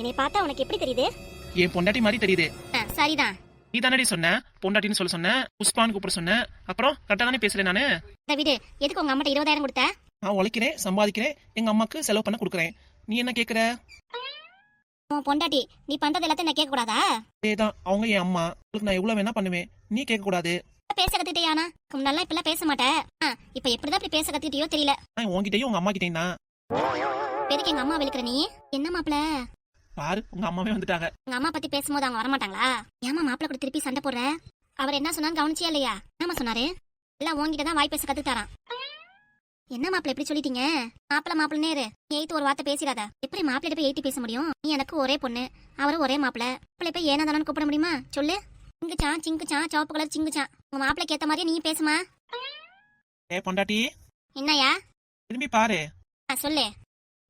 என்னை பார்த்தா உனக்கு எப்படி தெரியுது? என் பொண்டாட்டி மாதிரி தெரியுது. சரிதான் நீ தானடி சொன்ன? பொண்டாட்டின்னு சொல்ல சொன்ன? புஷ்பான்னு கூப்பிட சொன்ன? அப்புறம் கரெக்டா தானே பேசுறேன் நானு? வீடு. எதுக்கு உங்க அம்மாட்ட இருபதாயிரம் கொடுத்த? நான் உழைக்கிறேன் சம்பாதிக்கிறேன் எங்க அம்மாக்கு செலவு பண்ண கொடுக்குறேன். நீ என்ன கேக்குற? உன் பொண்டாட்டி நீ பண்றது எல்லாத்தையும் நான் கேட்க கூடாதா அதேதான் அவங்க என் அம்மா. உங்களுக்கு நான் எவ்வளவு வேணா பண்ணுவேன். நீ கேட்க கூடாது பேச கத்துக்கிட்டியானா முன்னாலாம் இப்பெல்லாம் பேச மாட்டேன் இப்ப எப்படிதான் இப்படி பேச கத்துக்கிட்டியோ தெரியல. நான் உங்ககிட்டயும் உங்க அம்மா கிட்டயும் தான். எதுக்கு எங்க அம்மா விழுக்கிற நீ? என்ன மாப்பிள? பாரு உங்க அம்மாவே வந்துட்டாங்க. உங்க அம்மா பத்தி பேசும்போது அவங்க வரமாட்டாங்களா? ஏமா மாப்பிள கூட திருப்பி சண்டை போடுற? அவர் என்ன சொன்னாரு கவனிச்சியா இல்லையா? என்னமா சொன்னாரு? எல்லாம் உங்ககிட்ட தான் வாய் பேச கத்துத்தாராம். என்ன மாப்பிள எப்படி சொல்லிட்டீங்க? மாப்பிள மாப்பிள நேரு எய்த்து ஒரு வார்த்தை பேசிடாத. எப்படி மாப்பிள்ளை போய் எய்த்து பேச முடியும்? நீ எனக்கு ஒரே பொண்ணு. அவரும் ஒரே மாப்பிள மாப்பிள்ளை போய் ஏனா தானு கூப்பிட முடியுமா? சொல்லு. சிங்குச்சான் சிங்குச்சான் சிவப்பு கலர் சிங்குச்சான் உங்க மாப்பிளைக்கு ஏத்த மாதிரியே நீ பேசுமா? ஏ பொண்டாட்டி. என்னய்யா? திரும்பி பாரு. சொல்லு.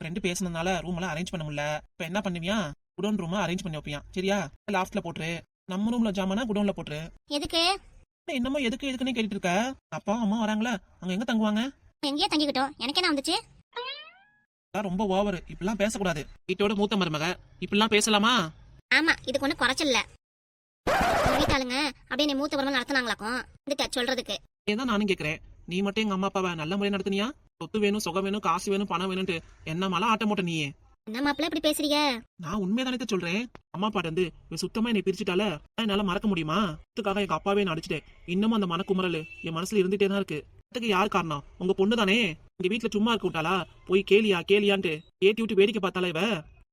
ரெண்டு பேசுனதுனால ரூம் எல்லாம் அரேஞ்ச் பண்ண முடியல. இப்ப என்ன பண்ணுவியா? குடோன் ரூம் அரேஞ்ச் பண்ணி வைப்பியா? சரியா? லாஃப்ட்ல போட்டுரு. நம்ம ரூம்ல ஜாமானா குடோன்ல போட்டுரு. எதுக்கு? என்னமோ எதுக்கு எதுக்குன்னு கேட்டுட்டு இருக்க? அப்பா அம்மா வராங்களா. அங்க எங்க தங்குவாங்க? எங்கேயே தங்கிக்கிட்டோம். எனக்கு என்ன வந்துச்சு? ரொம்ப ஓவர் இப்படிலாம் பேசக்கூடாது. வீட்டோட மூத்த மருமக. இப்படிலாம் பேசலாமா? ஆமா இதுக்கு ஒண்ணு குறைச்சல் வீட்டாளுங்க அப்படியே நீ மூத்த உறவு நடத்துனாங்களாக்கும். வந்துட்ட சொல்றதுக்கு. ஏதான் நானும் கேக்குறேன். நீ மட்டும் எங்க அம்மா அப்பாவை நல்ல முறையா நடத்துனியா? சொத்து வேணும் சுகம் வேணும் காசு வேணும் பணம் வேணும்ட்டு என்ன மலாம் ஆட்ட மாட்ட நீயே? என்ன மாப்பிள்ள இப்படி பேசுறீங்க? நான் உண்மைதானே சொல்றேன். அம்மா அப்பாட்ட வந்து இவ சுத்தமா என்னை பிரிச்சுட்டால என்னால மறக்க முடியுமா? இதுக்காக எங்க அப்பாவே நான் அடிச்சிட்டேன். இன்னமும் அந்த மனக்குமரல் என் மனசுல இருந்துட்டே தான் இருக்கு. அதுக்கு யார் காரணம்? உங்க பொண்ணு தானே எங்க வீட்டுல சும்மா இருக்க விட்டாளா? போய் கேலியா கேலியான்ட்டு ஏத்தி விட்டு வேடிக்கை பார்த்தால இவ?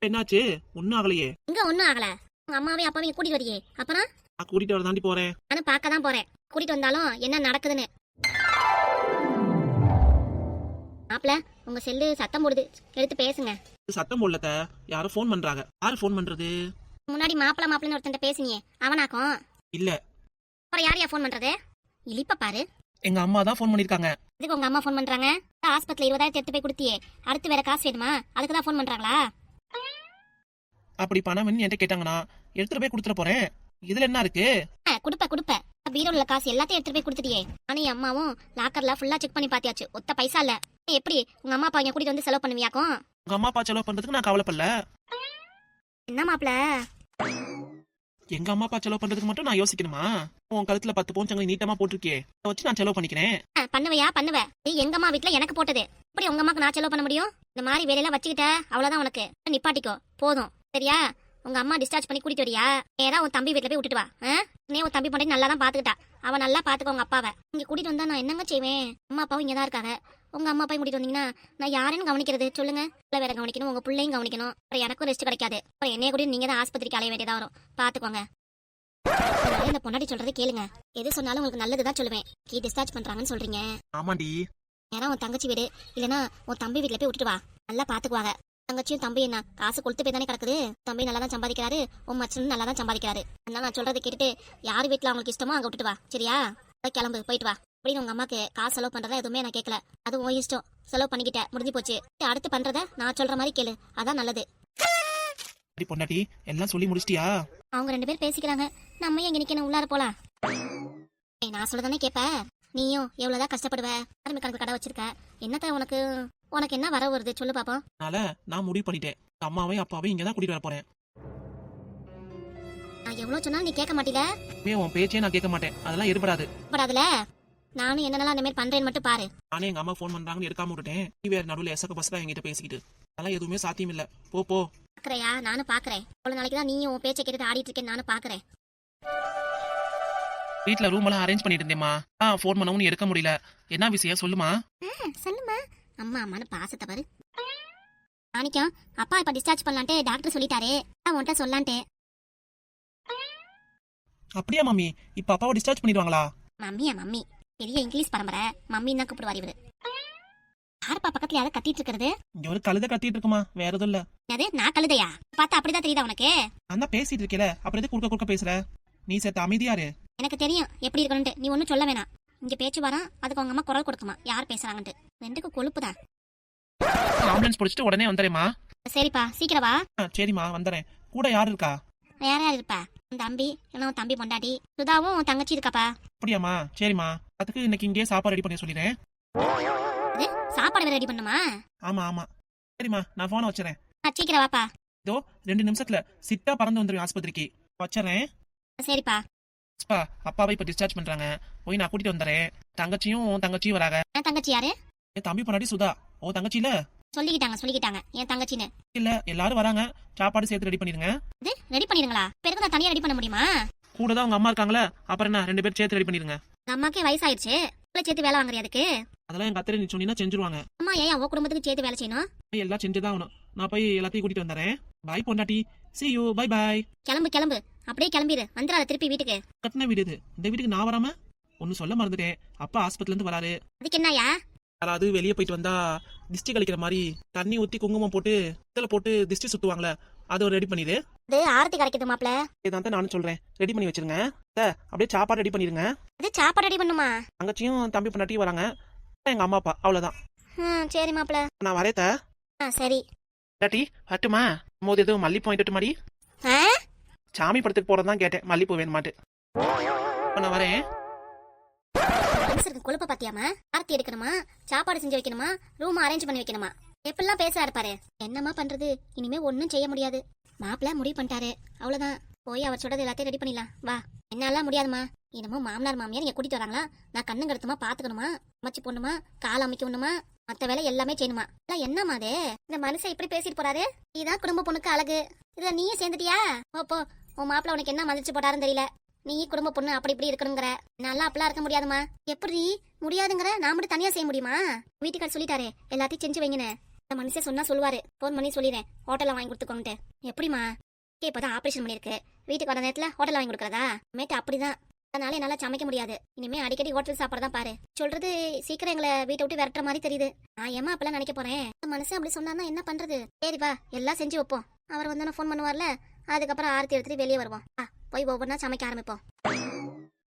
என்னாச்சு? ஒன்னும் ஆகலையே. இங்க ஒண்ணும் ஆகல. உங்க அம்மாவையும் அப்பாவையும் கூட்டிட்டு வரியே. அப்புறம்? நான் கூட்டிட்டு வர தாண்டி போறேன். நானும் பார்க்க தான் போறேன். கூட்டிட்டு வந்தாலும் என்ன நடக்குதுன்னு மாப்பிள்ள உங்க செல்லு சத்தம் போடுது. எடுத்து பேசுங்க. சத்தம் போடலத்த. யாரோ ஃபோன் பண்றாங்க. யாரு ஃபோன் பண்றது? முன்னாடி மாப்பிள்ள மாப்பிள்ளன்னு ஒருத்தன் பேசுனியே. அவனாக்கும்? இல்ல. அப்புறம் யார் யா ஃபோன் பண்றது? இழிப்ப பாரு. எங்க அம்மா தான் ஃபோன் பண்ணிருக்காங்க. இதுக்கு உங்க அம்மா ஃபோன் பண்றாங்க? ஆஸ்பத்திரி இருபதாயிரத்தி எடுத்து போய் கொடுத்தியே. அடுத்து வேற காசு வேணுமா? அதுக்கு தான் ஃபோன் பண்றாங்களா? அப்படி பணம் என்கிட்ட கேட்டாங்கன்னா எடுத்துட்டு போய் கொடுத்துட போறேன். இதுல என்ன இருக்கு? குடுப்ப குடுப்ப. பீரோல காசு எல்லாத்தையும் எடுத்துட்டு போய் கொடுத்துட்டியே. நானும் என் அம்மாவும் லாக்கர்ல ஃபுல்லா செக் பண்ணி பாத்தியாச்சு ஒத்த பைசா இல்ல. எப்படி? உங்க அம்மா அப்பா கூட்டிட்டு வந்து செலவு பண்ணுவியாக்கும்? உங்க அம்மா அப்பா செலவு பண்றதுக்கு நான் கவலைப்படல. என்ன மாப்பிள எங்க அம்மா அப்பா செலவு பண்றதுக்கு மட்டும் நான் யோசிக்கணுமா? உன் கழுத்துல பத்து பவுன் சங்கலி நீட்டமா போட்டிருக்கே அதை வச்சு நான் செலவு பண்ணிக்கிறேன். பண்ணுவையா? பண்ணுவ. நீ எங்க அம்மா வீட்ல எனக்கு போட்டது. எப்படி உங்க அம்மாக்கு நான் செலவு பண்ண முடியும்? இந்த மாதிரி வேலையெல்லாம் வச்சுக்கிட்ட அவ்வளவுதான் உனக்கு. நிப்பாட்டிக்கோ. போதும். சரியா? உங்க அம்மா டிஸ்சார்ஜ் பண்ணி கூட்டிட்டு வரியா? ஏதா உன் தம்பி வீட்ல போய் விட்டுட்டு வா? நீ உன் தம்பி பண்ணி நல்லா தான் பாத்துக்கிட்டா. அவ நல்லா பாத்துக்கோ உங்க அப்பாவை. இங்க கூட்டிட்டு வந்தா நான் என்னங்க செய்வேன்? அம்மா அப்பாவும் இங்க தான் இருக்காங்க. உங்க அம்மா அப்பாவும் கூட்டிட்டு வந்தீங்கன்னா நான் யாரையும் கவனிக்கிறது? சொல்லுங்க. பிள்ளை வேற கவனிக்கணும் உங்க பிள்ளையும் கவனிக்கணும். அப்புறம் எனக்கும் ரெஸ்ட் கிடைக்காது. அப்புறம் என்னைய கூட நீங்க தான் ஆஸ்பத்திரிக்கு அலைய வேண்டியதா வரும். பாத்துக்கோங்க. இந்த பொண்டாட்டி சொல்றது கேளுங்க. எது சொன்னாலும் உங்களுக்கு நல்லதுதான் சொல்லுவேன். கீ டிஸ்சார்ஜ் பண்றாங்கன்னு சொல்றீங்க. ஆமாண்டி. ஏன்னா உன் தங்கச்சி வீடு. இல்லனா உன் தம்பி வீட்ல போய் விட்டுட்டு வா. நல்லா பாத்துக்குவாங்க. தங்கச்சியும் தம்பி என்ன? காசு கொடுத்து போய் தானே கிடக்குது? தம்பி நல்லா தான் சம்பாதிக்கிறாரு உன் மச்சனும் நல்லா தான் சம்பாதிக்கிறாரு. அதனால நான் சொல்றதை கேட்டுட்டு யார் வீட்ல அவங்களுக்கு இஷ்டமோ அங்க விட்டுட்டு வா சரியா? போய் கிளம்பு போயிட்டு வா. அப்படின்னு உங்க அம்மாக்கு காசு செலவு பண்றதா எதுவுமே நான் கேட்கல அது உன் இஷ்டம். செலவு பண்ணிக்கிட்ட முடிஞ்சு போச்சு. அடுத்து பண்றத நான் சொல்ற மாதிரி கேளு. அதான் நல்லது. பொண்டாட்டி எல்லாம் சொல்லி முடிச்சிட்டியா? அவங்க ரெண்டு பேரும் பேசிக்கிறாங்க. நம்ம இங்க நிக்கணும்? உள்ளார போலாம். நான் சொல்லதானே கேப்ப. நீயும் எவ்வளவுதான் கஷ்டப்படுவ? ஆரம்பி கணக்கு கடை வச்சிருக்க. என்னத்த உனக்கு? உனக்கு என்ன வர வருது? சொல்லு பாப்போம் அதனால நான் முடிவு பண்ணிட்டேன். அம்மாவையும் அப்பாவையும் இங்க தான் கூட்டிட்டு வர போறேன். நான் எவ்வளவு சொன்னாலும் நீ கேட்க மாட்டீல? இனிமே உன் பேச்சே நான் கேட்க மாட்டேன். அதெல்லாம் ஏற்படாது பட் அதுல நானும் என்னென்னலாம் அந்த மாதிரி பண்றேன்னு மட்டும் பாரு. நானே எங்க அம்மா ஃபோன் பண்றாங்கன்னு எடுக்காம விட்டுட்டேன். நீ வேற நடுவில் எசக்க பசக்கா என்கிட்ட பேசிக்கிட்டு. அதெல்லாம் எதுவுமே சாத்தியம் இல்ல. போ போ. பாக்குறையா? நானும் பாக்குறேன். அவ்வளவு நாளைக்கு தான் நீயும் உன் பேச்சை கேட்டுட்டு ஆடிட்டு இருக்கேன் நானும் பாக்குறேன். வீட்ல ரூம் எல்லாம் அரேஞ்ச் பண்ணிட்டு இருந்தேம்மா. ஆ ஃபோன் பண்ணவும் எடுக்க முடியல. என்ன விஷயம் சொல்லுமா. சொல்லுமா. அம்மா அம்மானு பாசத்தை பாரு. மாணிக்கம் அப்பா இப்ப டிஸ்சார்ஜ் பண்ணலான்ட்டு டாக்டர் சொல்லிட்டாரு. உன்கிட்ட சொல்லான்ட்டு. அப்படியா மம்மி? இப்ப அப்பாவை டிஸ்சார்ஜ் பண்ணிடுவாங்களா? மம்மியா மம்மி? பெரிய இங்கிலீஷ் பரம்பரை. மம்மின்னு தான் கூப்பிடுவார் இவரு. யாருப்பா பக்கத்துல யாரும் கத்திட்டு இருக்கிறது? இங்க ஒரு கழுத கத்திட்டு இருக்குமா? வேற எதுவும் இல்ல. அது நான் கழுதையா? பார்த்தா அப்படிதான் தெரியுதா உனக்கு? நான் தான் பேசிட்டு இருக்கேல. அப்புறம் எதுக்கு குறுக்க குறுக்க பேசுற? நீ சேர்த்து அமைதியாரு எனக்கு தெரியும். எப்படி இருக்கணும்ட்டு நீ ஒன்றும் சொல்ல வேணாம். இங்க பேச்சு வரான் அதுக்கு அவங்க அம்மா குரல் கொடுக்குமா? யார் பேசுறாங்கன்ட்டு. ரெண்டுக்கும் கொழுப்பு தான் ஆம்புலன்ஸ் பிடிச்சிட்டு உடனே வந்துறேம்மா சரிப்பா சீக்கிரம் வா. சரிம்மா வந்துறேன் கூட யார் இருக்கா? யார் யார் இருப்பா? உன் தம்பி இல்லைன்னா உன் தம்பி பொண்டாட்டி. சுதாவும் உன் தங்கச்சி இருக்காப்பா. அப்படியாம்மா சரிம்மா. அதுக்கு இன்னைக்கு இங்கேயே சாப்பாடு ரெடி பண்ணி சொல்லிடுறேன். இது சாப்பாடு வேற ரெடி பண்ணுமா? ஆமா ஆமா. சரிம்மா நான் போனை வச்சுறேன். ஆ, சீக்கிரம் வாப்பா. இதோ ரெண்டு நிமிஷத்துல சிட்டா பறந்து வந்துருவேன் ஆஸ்பத்திரிக்கு. வச்சிடறேன் சரிப்பா. அப்பா அப்பாவை இப்ப டிஸ்சார்ஜ் பண்றாங்க. போய் நான் கூட்டிட்டு வந்துடுறேன். தங்கச்சியும் தங்கச்சியும் வராங்க. என் தங்கச்சி யாரு? என் தம்பி பொண்டாட்டி சுதா. ஓ தங்கச்சி இல்ல? சொல்லிக்கிட்டாங்க சொல்லிக்கிட்டாங்க. என் தங்கச்சின்னு. இல்ல எல்லாரும் வராங்க. சாப்பாடு சேர்த்து ரெடி பண்ணிருங்க இது ரெடி பண்ணிடுங்களா? பிறகு நான் தனியா ரெடி பண்ண முடியுமா? கூட தான் உங்க அம்மா இருக்காங்களே அப்புறம் என்ன ரெண்டு பேரும் சேர்த்து ரெடி பண்ணிருங்க அம்மாக்கே வயசாயிருச்சு உள்ள சேர்த்து வேலை வாங்குறியா அதுக்கு? அதெல்லாம் எங்க அத்தை நீ சொன்னீங்கன்னா செஞ்சுருவாங்க. அம்மா ஏன் உன் குடும்பத்துக்கு சேர்த்து வேலை செய்யணும்? எல்லாம் செஞ்சுதான் ஆகணும். நான் போய் எல்லாத்தையும் கூட்டிட்டு வந்துடுறேன். பாய் பொண்டாட்டி. See you. பை பாய் கிளம்பு கிளம்பு. அப்படியே கிளம்பிடு வந்துடாத திருப்பி வீட்டுக்கு. கட்டின வீடு இது. இந்த வீட்டுக்கு நான் வராம? ஒன்னு சொல்ல மறந்துட்டேன். அப்பா ஆஸ்பத்திரில இருந்து வராரு. அதுக்கு என்னயா? யாராவது வெளியே போயிட்டு வந்தா திஷ்டி கழிக்கிற மாதிரி தண்ணி ஊத்தி குங்குமம் போட்டு இதில் போட்டு திஷ்டி சுத்துவாங்களே அதை ரெடி பண்ணிடு இது ஆரத்தி கிடைக்குது மாப்ள இதான் தான் நானும் சொல்றேன். ரெடி பண்ணி வச்சிருங்க. அத்தை, அப்படியே சாப்பாடு ரெடி பண்ணிருங்க. இது சாப்பாடு ரெடி பண்ணுமா? தங்கச்சியும் தம்பி பொண்டாட்டியும் வராங்க. எங்க அம்மா அப்பா. அவ்வளவுதான். ம் சரி மாப்ள நான் வரேத்த ஆ சரி. இல்லாட்டி வரட்டுமா? போது எதுவும் மல்லிப்பூ வாங்கிட்டு மாடி சாமி படத்துக்கு போறதான் கேட்டேன். மல்லிப்பூ வேணுமாட்டு இப்ப நான் வரேன். கொழுப்ப பாத்தியாமா ஆரத்தி எடுக்கணுமா? சாப்பாடு செஞ்சு வைக்கணுமா? ரூம் அரேஞ்ச் பண்ணி வைக்கணுமா? எப்படிலாம் பேசுறாரு பாரு. என்னம்மா பண்றது? இனிமே ஒண்ணும் செய்ய முடியாது. மாப்பிள்ள முடிவு பண்ணிட்டாரு. அவ்வளவுதான். போய் அவர் சொல்றது எல்லாத்தையும் ரெடி பண்ணிடலாம். வா. என்னாலாம் முடியாதுமா என்னமோ மாமனார் மாமியார் இங்க கூட்டிட்டு வராங்களா? நான் கண்ணு கடுத்துமா பாத்துக்கணுமா? அமைச்சு போடணுமா கால் அமைக்கணுமா மத்த வேலை எல்லாமே செய்யணுமா? எல்லாம் என்னம்மா அது? இந்த மனுஷன் இப்படி பேசிட்டு போறாரு? இதான் குடும்ப பொண்ணுக்கு அழகு. இதுல நீயே சேர்ந்துட்டியா? ஓப்போ உன் மாப்பிள்ள உனக்கு என்ன மதிச்சு போட்டாருன்னு தெரியல. நீ குடும்ப பொண்ணு அப்படி இப்படி இருக்கணுங்கிற. நல்லா அப்பெல்லாம் இருக்க முடியாதுமா எப்படி முடியாதுங்கிற? நான் மட்டும் தனியா செய்ய முடியுமா? வீட்டுக்கார சொல்லிட்டாரு. எல்லாத்தையும் செஞ்சு வைங்கினேன். இந்த மனுஷன் சொன்னா சொல்லுவாரு. ஃபோன் பண்ணி சொல்லிடுறேன். ஹோட்டல்ல வாங்கி கொடுத்துக்கோன்ட்டு. எப்படிமா இப்போ இப்பதான் ஆபரேஷன் பண்ணிருக்கு வீட்டுக்கு வர நேரத்துல ஹோட்டல் வாங்கி கொடுக்கறதா? மேட்டு அப்படிதான். அதனால என்னால சமைக்க முடியாது. இனிமே அடிக்கடி ஹோட்டல் சாப்பாடு தான் பாரு. சொல்றது சீக்கிரம் எங்களை வீட்டை விட்டு விரட்டுற மாதிரி தெரியுது. நான் ஏமா அப்பெல்லாம் நினைக்க போறேன்? மனசு மனுஷன் அப்படி சொன்னான்னா என்ன பண்றது? சரிப்பா எல்லாம் செஞ்சு வைப்போம். அவர் வந்தோன்னு ஃபோன் பண்ணுவார்ல? அதுக்கப்புறம் ஆரத்தி எடுத்துட்டு வெளியே வருவோம். ஆ போய் ஒவ்வொன்றா சமைக்க ஆரம்பிப்போம்.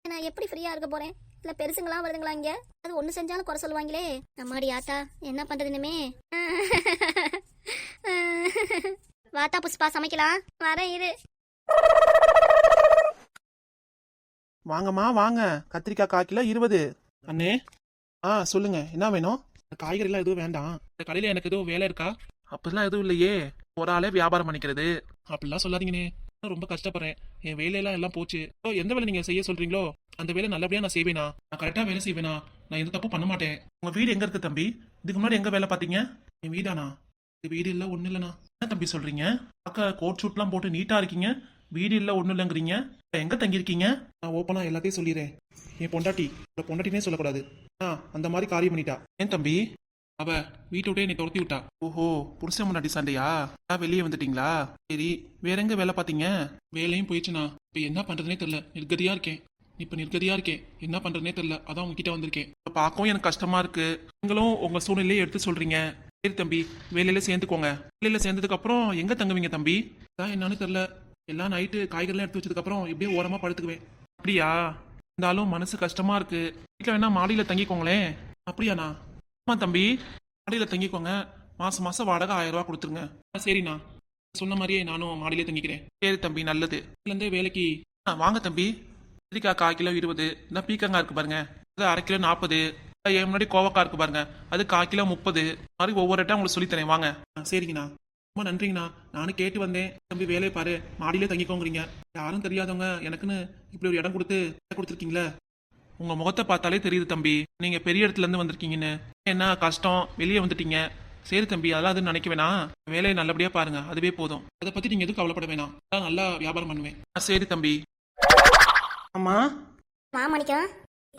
நான் எப்படி ஃப்ரீயா இருக்க போறேன்? இல்ல பெருசுங்களா வருதுங்களா இங்க? அது ஒண்ணு செஞ்சாலும் குறை சொல்லுவாங்களே. நம்மாடி ஆத்தா என்ன பண்றது இனிமே? வாத்தா புஷ்பா சமைக்கலாம். வரேன் இரு. வாங்கம்மா வாங்க. கத்திரிக்காய் கால் கிலோ இருபது. அண்ணே. ஆ சொல்லுங்க. என்ன வேணும்? காய்கறிலாம் எதுவும் வேண்டாம். இந்த கடையில எனக்கு எதுவும் வேலை இருக்கா? அப்படிலாம் எதுவும் இல்லையே. ஒரு ஆளே வியாபாரம் பண்ணிக்கிறது. அப்படிலாம் சொல்லாதீங்கண்ணே. நான் ரொம்ப கஷ்டப்படுறேன். என் வேலையெல்லாம் எல்லாம் போச்சு. ஓ எந்த வேலை நீங்க செய்ய சொல்றீங்களோ அந்த வேலை நல்லபடியா நான் செய்வேனா நான் கரெக்டா வேலை செய்வேனா நான் எந்த தப்பும் பண்ண மாட்டேன். உங்க வீடு எங்க இருக்கு தம்பி? இதுக்கு முன்னாடி எங்க வேலை பாத்தீங்க என் வீடானா வீடு இல்லை ஒன்றும் இல்லைண்ணா. என்ன தம்பி சொல்கிறீங்க அக்கா கோட் ஷூட்லாம் போட்டு நீட்டாக இருக்கீங்க. வீடு இல்லை ஒன்றும் இல்லைங்கிறீங்க. எங்கே தங்கியிருக்கீங்க? நான் ஓப்பனாக எல்லாத்தையும் சொல்லிடுறேன். என் பொண்டாட்டி உங்க பொண்டாட்டினே சொல்லக்கூடாது. ஆ அந்த மாதிரி காரியம் பண்ணிட்டா. ஏன் தம்பி? அவ வீட்டை விட்டே நீ துரத்தி விட்டா. ஓஹோ புருஷன் முன்னாடி சண்டையா? வெளியே வந்துட்டீங்களா? சரி வேற எங்க வேலை பார்த்தீங்க? வேலையும் போயிடுச்சுண்ணா. இப்போ என்ன பண்றதுனே தெரியல. நிர்கதியா இருக்கேன். இப்போ நிர்கதியா இருக்கேன். என்ன பண்றதுனே தெரியல. அதான் உங்ககிட்ட வந்திருக்கேன். இப்போ பார்க்கவும் எனக்கு கஷ்டமா இருக்கு. நீங்களும் உங்க சூழ்நிலையை எடுத்து சொல்றீங்க. சரி தம்பி வேலையில சேர்ந்துக்கோங்க. வேலையில சேர்ந்ததுக்கு அப்புறம் எங்க தங்குவீங்க தம்பி? தான் என்னன்னு தெரியல. எல்லாம் நைட்டு காய்கறிலாம் எடுத்து வச்சதுக்கு அப்புறம் இப்படியே ஓரமா படுத்துக்குவேன். அப்படியா? இருந்தாலும் மனசு கஷ்டமா இருக்கு. வீட்டில் வேணா மாடியில தங்கிக்கோங்களேன். அப்படியாண்ணா? ஆமா தம்பி மாடியில தங்கிக்கோங்க. மாசம் மாசம் வாடகை ஆயிரம் ரூபா கொடுத்துருங்க. சரிண்ணா. சொன்ன மாதிரியே நானும் மாடியிலே தங்கிக்கிறேன். சரி தம்பி நல்லது. இதுலேருந்தே வேலைக்கு ஆ வாங்க தம்பி. கத்திரிக்காய் கால் கிலோ இருபது. இந்த பீக்கங்காய் இருக்கு பாருங்க. அரை கிலோ நாற்பது என் முன்னாடி கோவக்காய் இருக்கு பாருங்க. அது கால் கிலோ முப்பது. மாதிரி ஒவ்வொரு ஐட்டம் உங்களுக்கு சொல்லித்தரேன் வாங்க. சரிங்கண்ணா. ரொம்ப நன்றிங்கண்ணா. நானும் கேட்டு வந்தேன். தம்பி வேலையை பாரு. மாடியிலே தங்கிக்கோங்கிறீங்க. யாரும் தெரியாதவங்க எனக்குன்னு இப்படி ஒரு இடம் கொடுத்து கொடுத்துருக்கீங்களே? உங்க முகத்தை பார்த்தாலே தெரியுது தம்பி. நீங்க பெரிய இடத்துல இருந்து வந்திருக்கீங்கன்னு. என்ன கஷ்டம்? வெளியே வந்துட்டீங்க. சரி தம்பி. அதெல்லாம் அது நினைக்க வேணாம். வேலையை நல்லபடியா பாருங்க. அதுவே போதும். அதை பத்தி நீங்க எதுவும் கவலைப்பட வேணாம். நல்லா வியாபாரம் பண்ணுவேன். சரி தம்பி. அம்மா. மாமணிக்கம்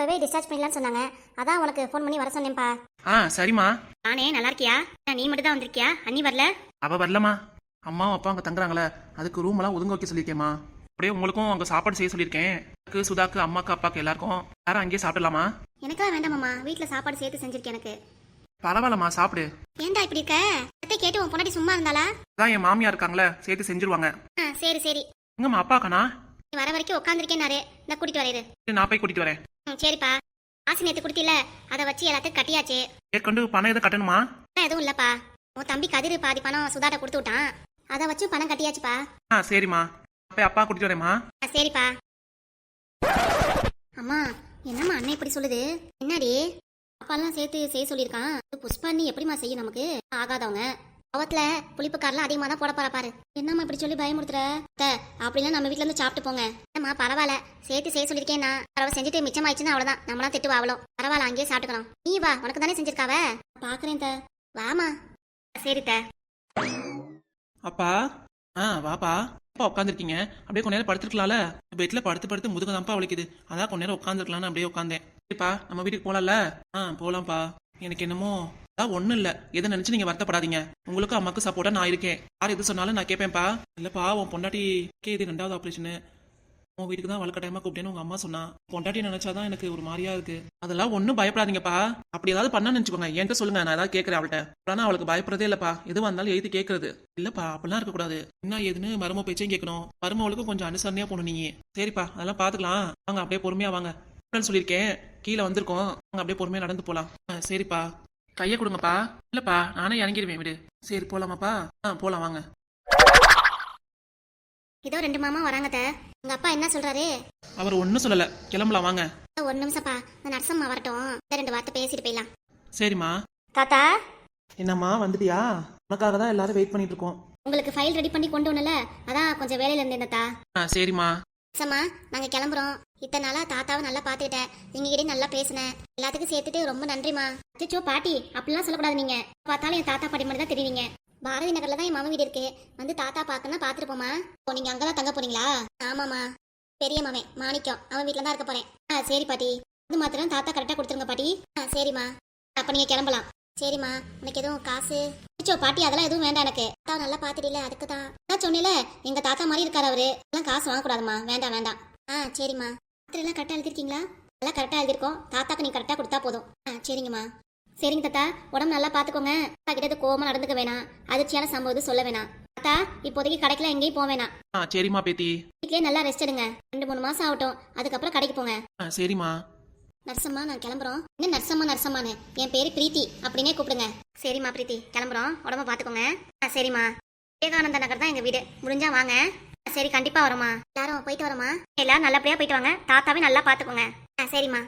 இப்பவே டிஸ்சார்ஜ் பண்ணலாம்னு சொன்னாங்க. அதான் உனக்கு ஃபோன் பண்ணி வர சொன்னேன்ப்பா. ஆ சரிம்மா. நானே நல்லா இருக்கியா? நீ மட்டும் தான் வந்திருக்கியா? அண்ணி வரல? அவ வரலம்மா. அம்மாவும் அப்பா அங்க தங்குறாங்களே. அதுக்கு ரூம் எல்லாம் ஒதுங்க வைக்க சொல்லியிருக்கேம்மா. அப்படியே உங்களுக்கும் அங்க சாப்பாடு செய்ய சொல்லியிருக்கேன். எனக்கு சுதாக்கு அம்மாக்கு அப்பாக்கு எல்லாருக்கும். யாரும் அங்கேயே சாப்பிடலாமா? எனக்கெல்லாம் வேண்டாமாம்மா வீட்டில் சாப்பாடு சேர்த்து செஞ்சிருக்கேன் எனக்கு. பரவாயில்லம்மா சாப்பிடு. ஏன்டா இப்படி இருக்க? அத்தை கேட்டு உன் பொண்டாட்டி சும்மா இருந்தாளா? அதான் என் மாமியா இருக்காங்களே சேர்த்து செஞ்சிருவாங்க. ஆ சரி சரி. எங்கம்மா அப்பாக்கண்ணா வர வரைக்கும் உட்காந்துருக்கேன்னாரு இந்த கூட்டிட்டு சரி, நான் போய் கூட்டிட்டு வரேன். ம் சரிப்பா. காசு நேற்று கொடுத்தில அதை வச்சு எல்லாத்தையும் கட்டியாச்சு. ஏற்கொண்டு பணம் எதுவும் கட்டணுமா? அதான் எதுவும் இல்லப்பா. உன் தம்பி கதிர் பாதி பணம் சுதாட்ட கொடுத்து விட்டான். அதை வச்சு பணம் கட்டியாச்சுப்பா. ஆ சரிம்மா. போய் அப்பா கூட்டிட்டு வரேம்மா. ஆ சரிப்பா. அம்மா என்னம்மா அண்ணன் இப்படி சொல்லுது? என்னடி? அப்பாலாம் சேர்த்து செய்ய சொல்லியிருக்கான். புஷ்பா நீ எப்படிம்மா செய்யும் நமக்கு? ஆகாதவங்க. அவத்துல புளிப்பு காரெல்லாம் அதிகமா தான் போட போற பாரு. என்னம்மா இப்படி சொல்லி பயமுறுத்துற? த அப்படிலாம் நம்ம வீட்ல இருந்து சாப்பிட்டு போங்க. ஏம்மா பரவாயில்ல. சேர்த்து செய்ய சொல்லிருக்கேன் நான். பரவாயில்ல செஞ்சுட்டு மிச்சமாயிடுச்சுன்னா அவ்வளவுதான். நம்மளாம் திட்டு அவ்வளோ பரவாயில்ல அங்கேயே சாப்பிட்டுக்கலாம் நீ வா உனக்கு தானே செஞ்சிருக்காவ? பாக்குறேன் த. வாமா சரி த. அப்பா. ஆ வாப்பா. அப்பா உட்காந்துருக்கீங்க அப்படியே கொஞ்ச நேரம் படுத்துருக்கலாம்ல? பெட்ல படுத்து படுத்து முதுகு தான்ப்பா வலிக்குது. அதான் கொஞ்ச நேரம் உட்காந்துருக்கலாம்னு அப்படியே உட்காந்தேன் சரிப்பா நம்ம வீட்டுக்கு போலாம்ல? ஆ போலாம்ப்பா. எனக்கு என்னமோ அதான் ஒண்ணும் இல்ல. எதை நினைச்சு நீங்க வருத்தப்படாதீங்க. உங்களுக்கும் அம்மாக்கு சப்போர்ட்டா நான் இருக்கேன். யார் எது சொன்னாலும் நான் கேட்பேன்ப்பா. இல்லைப்பா உன் பொண்டாட்டி கே இது ரெண்டாவது ஆப்ரேஷனு உன் வீட்டுக்கு தான் வழக்க டைமா கூப்பிட்டேன்னு உங்க அம்மா சொன்னா. பொண்டாட்டி நினைச்சாதான் எனக்கு ஒரு மாதிரியா இருக்கு. அதெல்லாம் ஒன்றும் பயப்படாதீங்கப்பா. அப்படி ஏதாவது பண்ண நினைச்சுக்கோங்க. என்கிட்ட சொல்லுங்க. நான் ஏதாவது கேட்கறேன் அவள்கிட்ட. ஆனா அவளுக்கு பயப்படுறதே இல்லப்பா. எதுவா இருந்தாலும் எழுதி கேட்கறது. இல்லப்பா அப்படிலாம் இருக்கக்கூடாது என்ன ஏதுன்னு மரும பேச்சையும் கேட்கணும். மருமவளுக்கும் கொஞ்சம் அனுசரணையா போகணும் நீங்க சரிப்பா அதெல்லாம் பாத்துக்கலாம். வாங்க அப்படியே பொறுமையா வாங்க. சொல்லியிருக்கேன். கீழே வந்திருக்கோம். வாங்க அப்படியே பொறுமையா நடந்து போலாம். ஆ, சரிப்பா. கையை கொடுங்கப்பா. இல்லப்பா நானே இறங்கிடுவேன் விடு. சரி போலாமாப்பா? ஆ போலாம் வாங்க. இதோ ரெண்டு மாமா வராங்க த உங்க அப்பா என்ன சொல்றாரு? அவர் ஒன்றும் சொல்லல. கிளம்பலாம் வாங்க. ஒரு நிமிஷம்ப்பா. இந்த நர்சம்மா வரட்டும். இந்த ரெண்டு வார்த்தை பேசிட்டு போயிடலாம். சரிம்மா. தாத்தா? என்னம்மா வந்துட்டியா? உனக்காக தான் எல்லாரும் வெயிட் பண்ணிட்டு இருக்கோம். உங்களுக்கு ஃபைல் ரெடி பண்ணி கொண்டு வரல அதான் கொஞ்சம் வேலையில இருந்தேன் தாத்தா. ஆ சரிம்மா. சம்மா நாங்க கிளம்புறோம். இத்தனை நாளா தாத்தாவை நல்லா பாத்துக்கிட்டேன் நீங்க கிட்ட நல்லா பேசினேன். எல்லாத்துக்கும் சேர்த்துட்டு ரொம்ப நன்றிமா அச்சோ பாட்டி அப்படிலாம் சொல்லக்கூடாது நீங்க. பார்த்தாலும் என் தாத்தா பாட்டி மட்டும் தான் தெரியுவீங்க பாரதி நகர்ல தான் என் மாமா வீடு இருக்கு. வந்து தாத்தா பார்க்கணும் பாத்துட்டு போமா ஓ நீங்க அங்கதான் தங்க போறீங்களா? ஆமாமா பெரிய மாமன் மாணிக்கம். அவன் வீட்ல தான் இருக்க போறேன். ஆ சரி பாட்டி. இது மாத்திரம் தாத்தா கரெக்டா கொடுத்துருங்க பாட்டி. ஆ சரிம்மா. அப்ப நீங்க கிளம்பலாம். சரிம்மா உனக்கு எதுவும் காசு? அச்சோ பாட்டி அதெல்லாம் எதுவும் வேண்டாம் எனக்கு. தாத்தா நல்லா பாத்துட்டீல அதுக்கு தான் நான் சொன்னேல எங்க தாத்தா மாதிரி இருக்காரு அவரு. எல்லாம் காசு வாங்கக்கூடாதுமா வேண்டாம் வேண்டாம். ஆ சரிம்மா. எல்லாம் கரெக்டாக எழுதிருக்கீங்களா எல்லாம் கரெக்டாக எழுதிருக்கோம் தாத்தாக்கு நீ கரெக்டாக கொடுத்தா போதும். ஆ சரிங்கம்மா. சரிங்க தாத்தா. உடம்பு நல்லா பார்த்துக்கோங்க. தாத்தா கிட்ட கோவமா நடந்துக்க வேணாம். அதிர்ச்சியான சம்பவம் எதுவும் சொல்ல வேணாம். தாத்தா இப்போதைக்கு கடைக்கெல்லாம் எங்கேயும் போக வேணாம். ஆ சரிம்மா பேத்தி. வீட்லயே நல்லா ரெஸ்ட் எடுங்க. ரெண்டு மூணு மாசம் ஆகட்டும். அதுக்கப்புறம் கடைக்கு போங்க. ஆ சரிம்மா. நர்சம்மா நான் கிளம்புறோம். என்ன நர்சம்மா நர்சம்மான்னு? என் பேரு பிரீத்தி. அப்படின்னே கூப்பிடுங்க. சரிம்மா பிரீத்தி. கிளம்புறோம். உடம்ப பார்த்துக்கோங்க ஆ சரிம்மா. விவேகானந்த நகர் தான் எங்க வீடு. முடிஞ்சா வாங்க. ஆ, சரி கண்டிப்பா வரோம்மா. எல்லாரும் போயிட்டு வரோமா எல்லாரும் நல்லபடியா போயிட்டு வாங்க. தாத்தாவே நல்லா பார்த்துக்கோங்க ஆ சரிம்மா.